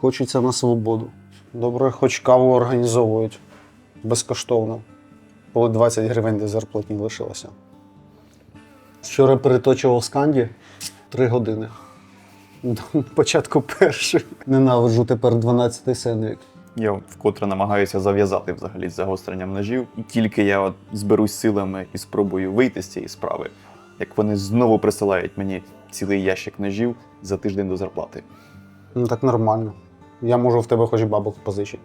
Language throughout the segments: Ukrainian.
хочеться на свободу. Добре, хоч каву організовують безкоштовно. Коли 20 гривень до зарплатні лишилося. Вчора переточував сканді 3 години. До Початку перший. Ненавиджу тепер 12-й сендвік. Я вкотре намагаюся зав'язати взагалі з загостренням ножів. І тільки я от зберусь силами і спробую вийти з цієї справи, як вони знову присилають мені цілий ящик ножів за тиждень до зарплати. Ну так нормально. Я можу в тебе хоч бабок позичити.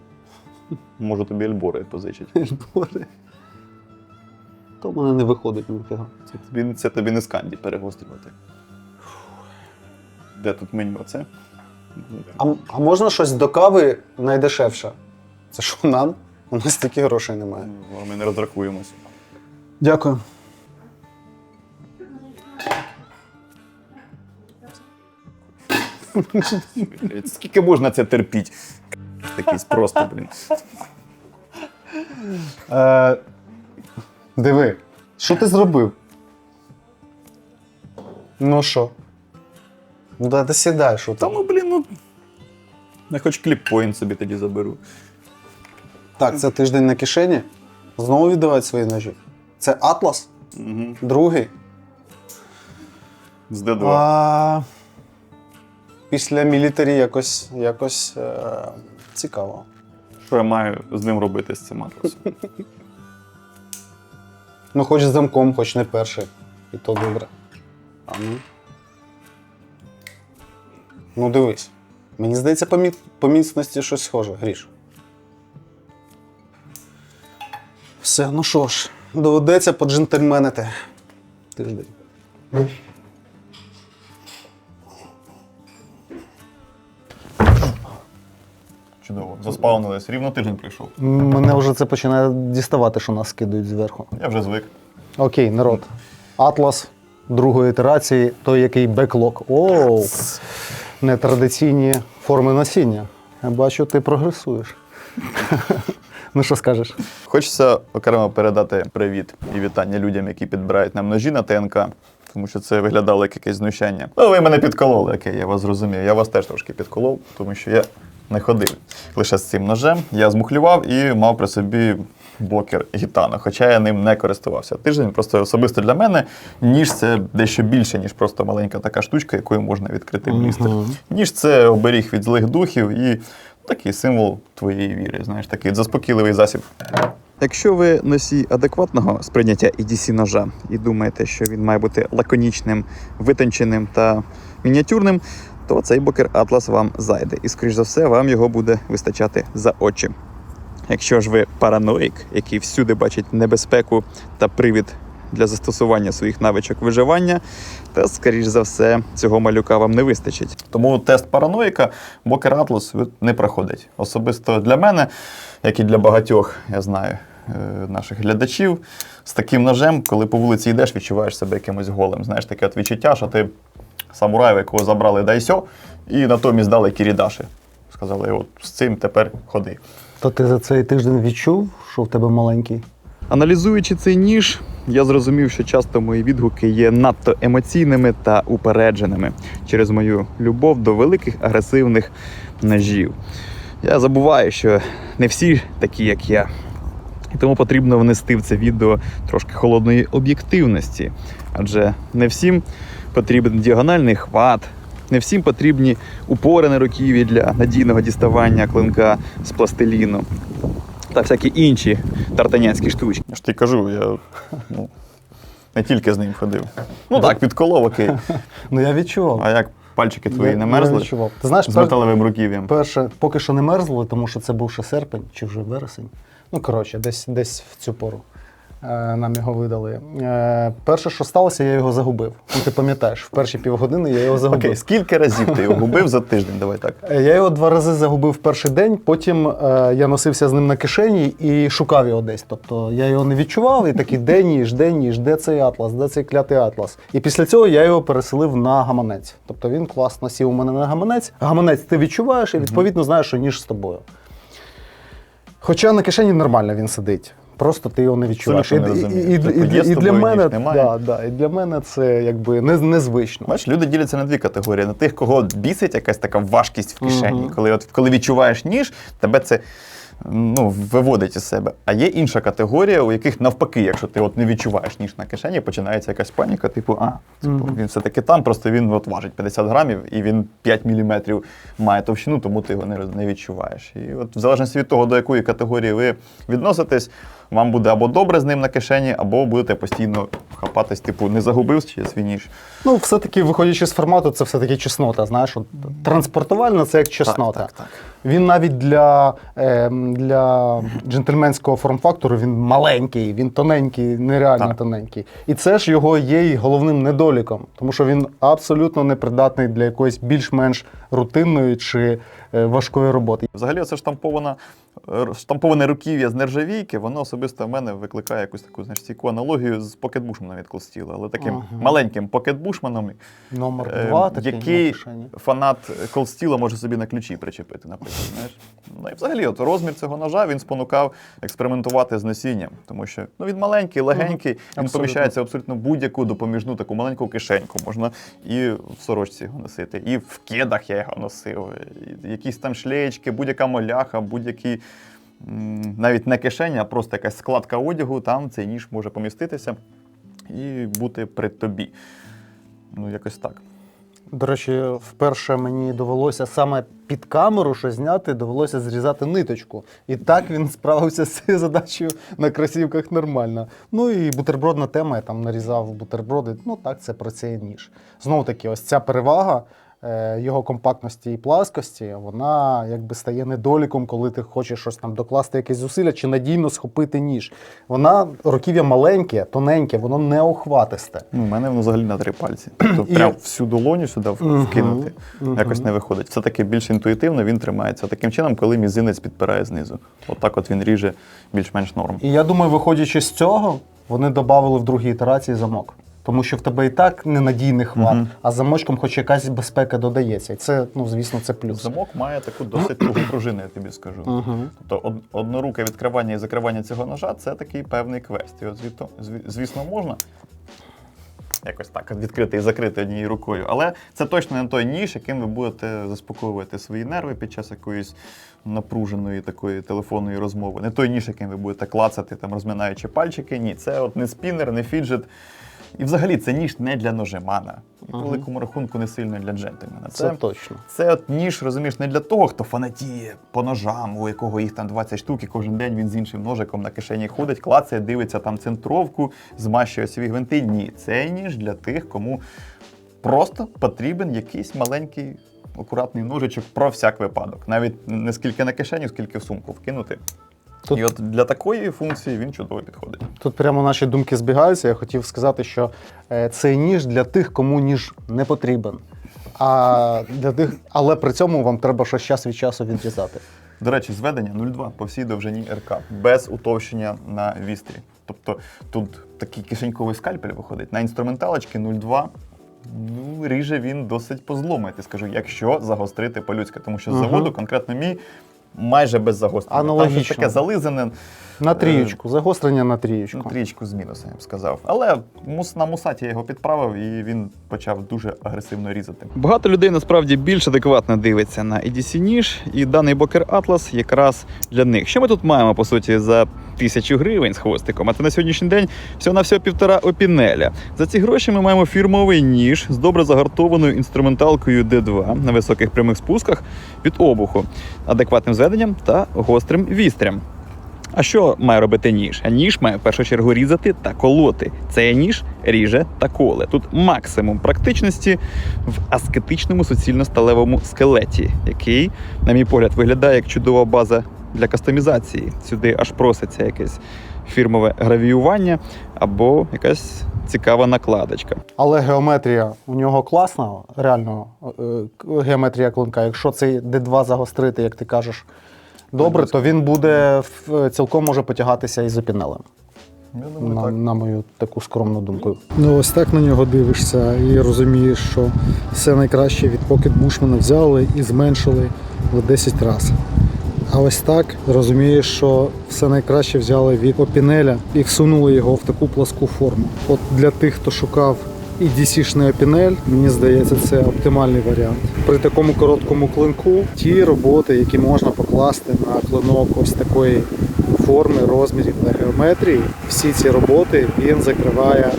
Можу тобі альбори позичити. Боже. То в мене не виходить ніфіга. Це тобі, це тобі не сканді перегострювати. Де тут меню? Оце? А, а можна щось до кави найдешевше? Це що нам? У нас стільки грошей немає. Ну, Ми не розрахуємося. Дякую. Скільки можна це терпіти? Такий просто, блін. Е, диви, що ти зробив? Ну що? Ну да, ти сідай, що Та там. ну, блін, ну. Я хоч кліп-поінт собі тоді заберу. Так, це тиждень на кишені. Знову віддавати свої ножі. Це Атлас, Угу. другий. З Д2. А, після мілітарі якось, якось е, цікаво. Що я маю з ним робити з цим атласом? Ну, хоч з замком, хоч не перший. І то добре. А ну. Ну, дивись. Мені здається, по, мі... по міцності щось схоже, гріш. Все, ну що ж, доведеться поджентльменити. Тиждень. Чудово. Заспавнились. Рівно тиждень прийшов. Мене вже це починає діставати, що нас кидають зверху. Я вже звик. Окей, народ. Атлас другої ітерації, той, який беклок. Оу! Нетрадиційні форми носіння. Я бачу, ти прогресуєш. ну що скажеш? Хочеться окремо передати привіт і вітання людям, які підбирають нам ножі на ТНК. Тому що це виглядало як якесь знущання. Ну, ви мене підкололи, окей, я вас зрозумів. Я вас теж трошки підколов, тому що я не ходив лише з цим ножем. Я змухлював і мав при собі бокер гітана, хоча я ним не користувався. Тиждень просто особисто для мене ніж це дещо більше, ніж просто маленька така штучка, якою можна відкрити блістер. Мгм. Ніж це оберіг від злих духів і такий символ твоєї віри, знаєш, такий заспокійливий засіб. Якщо ви носій адекватного сприйняття EDC ножа і думаєте, що він має бути лаконічним, витонченим та мініатюрним, то цей бокер Atlas вам зайде, і, скоріш за все, вам його буде вистачати за очі. Якщо ж ви параноїк, який всюди бачить небезпеку та привід для застосування своїх навичок виживання, то, скоріш за все, цього малюка вам не вистачить. Тому тест параноїка Бокер Atlas не проходить. Особисто для мене, як і для багатьох, я знаю, е, наших глядачів, з таким ножем, коли по вулиці йдеш, відчуваєш себе якимось голим. Знаєш, таке от відчуття, що ти самурай, якого забрали дайсьо, і натомість дали кірідаші. Сказали, от з цим тепер ходи. То ти за цей тиждень відчув, що в тебе маленький? Аналізуючи цей ніж, я зрозумів, що часто мої відгуки є надто емоційними та упередженими через мою любов до великих агресивних ножів. Я забуваю, що не всі такі, як я. І тому потрібно внести в це відео трошки холодної об'єктивності. Адже не всім потрібен діагональний хват, не всім потрібні упори на руків'ї для надійного діставання клинка з пластиліну та всякі інші тартанянські штучки. Я ж тобі кажу, я ну, не тільки з ним ходив. Ну так, підколов, окей. Ну я відчував. А як пальчики твої Я- не я мерзли відчував. Ти знаєш, з металевим руків'ям? Перше, поки що не мерзли, тому що це був ще серпень чи вже вересень. Ну, коротше, десь, десь в цю пору е, нам його видали. Е, перше, що сталося, я його загубив. Ну, ти пам'ятаєш, в перші півгодини я його загубив. Окей, скільки разів ти його губив за тиждень? Давай так. Е, Я його два рази загубив в перший день, потім я носився з ним на кишені і шукав його десь. Тобто я його не відчував і такий де ніж, де ніж, де цей атлас, де цей клятий атлас. І після цього я його переселив на гаманець. Тобто він класно сів у мене на гаманець. Гаманець ти відчуваєш і відповідно знаєш, що ніж з тобою. Хоча на кишені нормально він сидить. Просто ти його не відчуваєш. І, не розумію. і, є з і, для мене, да, да, і для мене це якби не, незвично. Бачиш, люди діляться на дві категорії: на тих, кого бісить якась така важкість в кишені. Мгм. Коли, от, коли відчуваєш ніж, тебе це ну, виводить із себе. А є інша категорія, у яких навпаки, якщо ти от не відчуваєш ніж на кишені, починається якась паніка, типу, а, типу, він все-таки там, просто він от важить 50 грамів і він 5 міліметрів має товщину, тому ти його не, не відчуваєш. І от в залежності від того, до якої категорії ви відноситесь, вам буде або добре з ним на кишені, або будете постійно хапатись, типу, не загубив чи свій ніж. Ну, все-таки, виходячи з формату, це все-таки чеснота. Знаєш, от, транспортувальна це як чеснота. Так, так, так. Він навіть для, е, для джентльменського форм-фактору він маленький, він тоненький, нереально Так. тоненький. І це ж його є і головним недоліком, тому що він абсолютно непридатний для якоїсь більш-менш рутинної чи важкої роботи. Взагалі, це штампована, е, штамповане руків'я з нержавійки, воно особисто в мене викликає якусь таку знаєш, стійку аналогію з покетбушманом від Колстіла, але таким Ага. маленьким покетбушманом, Номер е, два такий який фанат Колстіла може собі на ключі причепити, наприклад. Знаєш? Ну і взагалі, от розмір цього ножа він спонукав експериментувати з носінням, тому що ну, він маленький, легенький, він Абсолютно. поміщається абсолютно будь-яку допоміжну таку маленьку кишеньку. Можна і в сорочці його носити, і в кедах я його носив, і якісь там шлеєчки, будь-яка моляха, будь-які. Навіть не кишеня, а просто якась складка одягу, там цей ніж може поміститися і бути при тобі. Ну, якось так. До речі, вперше мені довелося саме під камеру щось зняти, довелося зрізати ниточку. І так він справився з цією задачею на кросівках нормально. Ну і бутербродна тема, я там нарізав бутерброди. Ну так, це про цей ніж. Знову таки, ось ця перевага його компактності і пласкості, вона якби стає недоліком, коли ти хочеш щось там докласти якесь зусилля чи надійно схопити ніж. Вона руків'я маленьке, тоненьке, воно не охватисте. Ну, у мене воно взагалі на три пальці. Тобто І- прям всю долоню сюди вкинути. Якось не виходить. Все таки більш інтуїтивно він тримається таким чином, коли мізинець підпирає знизу. Отак от він ріже більш-менш норм. І я думаю, виходячи з цього, вони додали в другій ітерації замок. Тому що в тебе і так ненадійний хват, Мгм. а замочком хоч якась безпека додається. І це, ну, звісно, це плюс. Замок має таку досить тугу пружину, я тобі скажу. Мгм. Тобто од- одноруке відкривання і закривання цього ножа це такий певний квест. І от звідто, зві- звісно, можна. Якось так відкрити і закрити однією рукою. Але це точно не той ніж, яким ви будете заспокоювати свої нерви під час якоїсь напруженої такої телефонної розмови. Не той ніж, яким ви будете клацати, там, розминаючи пальчики. Ні, це от не спінер, не фіджет. І взагалі це ніж не для ножемана. І по великому рахунку не сильно для джентльмена. Це точно. Це от ніж, розумієш, не для того, хто фанатіє по ножам, у якого їх там 20 штук, і кожен день він з іншим ножиком на кишені ходить, клацає, дивиться там центровку, змащує свої гвинти. Ні, це ніж для тих, кому просто потрібен якийсь маленький акуратний ножичок про всяк випадок. Навіть не скільки на кишеню, скільки в сумку вкинути. Тут- І от для такої функції він чудово підходить. Тут прямо наші думки збігаються. Я хотів сказати, що е, цей ніж для тих, кому ніж не потрібен. А для тих, але при цьому вам треба щось час від часу відрізати. До речі, зведення 0,2 по всій довжині РК, без утовщення на вістрі. Тобто тут такий кишеньковий скальпель виходить. На інструменталочки 0,2. Ну, ріже він досить по злому, я ти скажу, якщо загострити по-людськи. Тому що з заводу, конкретно мій, майже без загострення. Там Аналогічно. щось таке зализане, На трієчку, загострення на трієчку. На трієчку з мінусом, я б сказав. Але мус, на мусаті я його підправив, і він почав дуже агресивно різати. Багато людей насправді більш адекватно дивиться на EDC ніж, і даний Бокер Атлас якраз для них. Що ми тут маємо, по суті, за тисячу гривень з хвостиком? А це на сьогоднішній день всього на всього півтора опінеля. За ці гроші ми маємо фірмовий ніж з добре загартованою інструменталкою D2 на високих прямих спусках під обуху, адекватним зведенням та гострим вістрям. А що має робити ніж? А ніж має в першу чергу різати та колоти. Цей ніж ріже та коле. Тут максимум практичності в аскетичному суцільно-сталевому скелеті, який, на мій погляд, виглядає як чудова база для кастомізації. Сюди аж проситься якесь фірмове гравіювання або якась цікава накладочка. Але геометрія у нього класна, реально е, геометрія клинка. Якщо цей D2 загострити, як ти кажеш, добре, то він буде цілком може потягатися і з опінелем. Я На, на мою таку скромну думку. Ну, ось так на нього дивишся і розумієш, що все найкраще від Pocket Bushman взяли і зменшили в 10 разів. А ось так розумієш, що все найкраще взяли від опінеля і всунули його в таку пласку форму. От для тих, хто шукав і DC-шний опінель, мені здається, це оптимальний варіант. При такому короткому клинку ті роботи, які можна покласти на клинок ось такої форми, розмірів та геометрії, всі ці роботи він закриває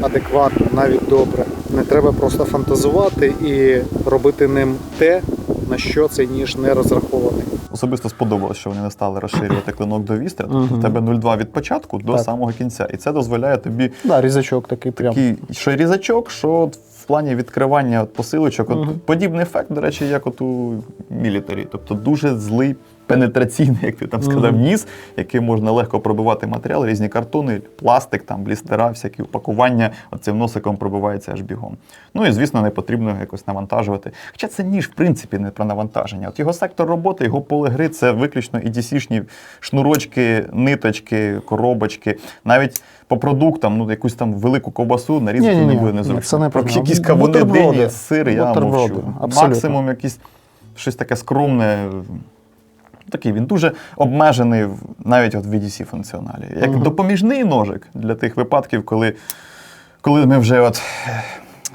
адекватно, навіть добре. Не треба просто фантазувати і робити ним те, на що цей ніж не розрахований. Особисто сподобалось, що вони не стали розширювати клинок до вістря. Тобто Мгм. в тебе 0,2 від початку до Так. самого кінця. І це дозволяє тобі Да, різачок такий прям. такий, що різачок, що в плані відкривання посилочок. посилочок. От Подібний ефект, до речі, як от у мілітарі. Тобто дуже злий пенетраційний, як ти там сказав, ніс, яким можна легко пробивати матеріал, різні картони, пластик, там, блістера, всякі упакування. Оцим носиком пробивається аж бігом. Ну і звісно, не потрібно якось навантажувати. Хоча це ніж, в принципі, не про навантаження. От його сектор роботи, його поле гри це виключно і DC-шні шнурочки, ниточки, коробочки. Навіть по продуктам, ну якусь там велику ковбасу нарізати не буде незручно. це не Про якісь кавуни, дині, сир, я мовчу. абсолютно. Максимум якісь щось таке скромне. Такий він дуже обмежений навіть от в VDC функціоналі. Як Мгм. допоміжний ножик для тих випадків, коли, коли ми вже от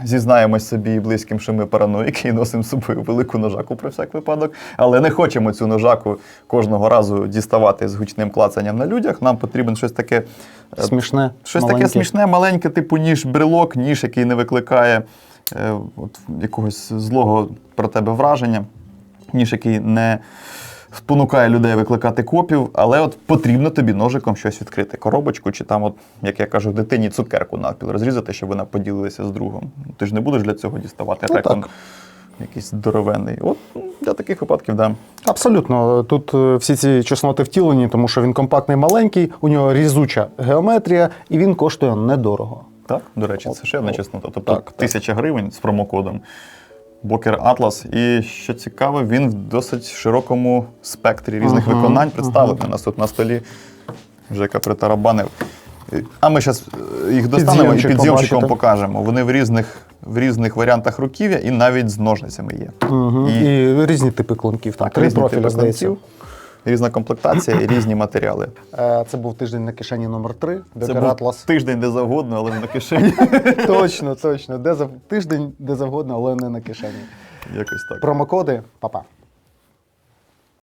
зізнаємось собі і близьким, що ми параноїки і носимо з собою велику ножаку про всяк випадок, але не хочемо цю ножаку кожного разу діставати з гучним клацанням на людях. Нам потрібен щось таке. е, Смішне. Щось маленьке. таке смішне, маленьке, типу ніж брелок, ніж, який не викликає е, от, якогось злого про тебе враження, ніж, який не спонукає людей викликати копів, але от потрібно тобі ножиком щось відкрити, коробочку, чи там, от, як я кажу, дитині цукерку навпіл розрізати, щоб вона поділилася з другом. Ти ж не будеш для цього діставати Ну, рекон так. якийсь здоровенний. От ну, для таких випадків, да. Абсолютно. Тут е, всі ці чесноти втілені, тому що він компактний маленький, у нього різуча геометрія, і він коштує недорого. Так, до речі, це ще одна чеснота. Тобто Так, так. тисяча гривень з промокодом. Бокер Атлас. І що цікаво, він в досить широкому спектрі різних Ага, виконань представлений. ага. У нас тут на столі Жека притарабанив. А ми зараз їх достанемо і під зйомчиком покажемо. Вони в різних, в різних варіантах руків'я і навіть з ножницями є. Угу. І- І, різні типи клунків, так. три різні профілі, типи здається. Різна комплектація і різні матеріали. Е, Це був тиждень на кишені номер 3 Це був Атлас. тиждень де завгодно, але не на кишені. Точно, точно. Де. Тиждень де завгодно, але не на кишені. Якось так. Промокоди, па-па.